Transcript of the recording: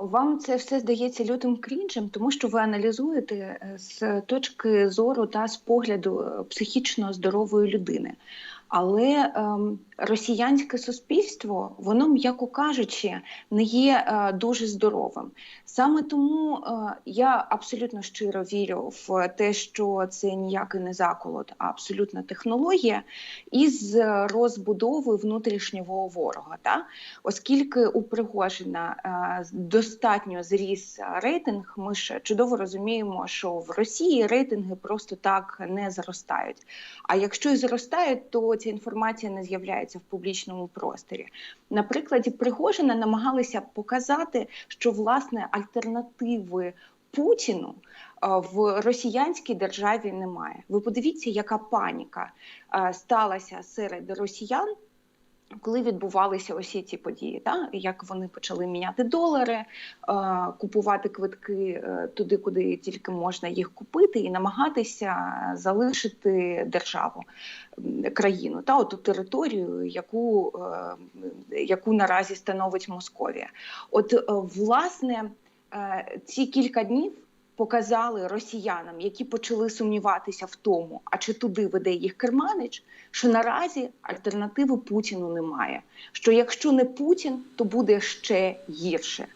вам це все здається лютим крінжем, тому що ви аналізуєте е, з точки зору та з погляду е, психічно здорової людини. Але ем, росіянське суспільство, воно, м'яко кажучи, не є е, дуже здоровим. Саме тому е, я абсолютно щиро вірю в те, що це ніякий не заколот, а абсолютна технологія із розбудови внутрішнього ворога. Та? Оскільки у Пригожина е, достатньо зріс рейтинг, ми ж чудово розуміємо, що в Росії рейтинги просто так не зростають. А якщо і зростають, то ця інформація не з'являється в публічному просторі. На прикладі Пригожина намагалися показати, що власне альтернативи Путіну в росіянській державі немає. Ви подивіться, яка паніка сталася серед росіян. Коли відбувалися усі ці події, та як вони почали міняти долари, е, купувати квитки е, туди, куди тільки можна їх купити, і намагатися залишити державу, країну та оту територію, яку, е, яку наразі становить Московія. От власне ці кілька днів показали росіянам, які почали сумніватися в тому, а чи туди веде їх керманич, що наразі альтернативи Путіну немає. Що якщо не Путін, то буде ще гірше.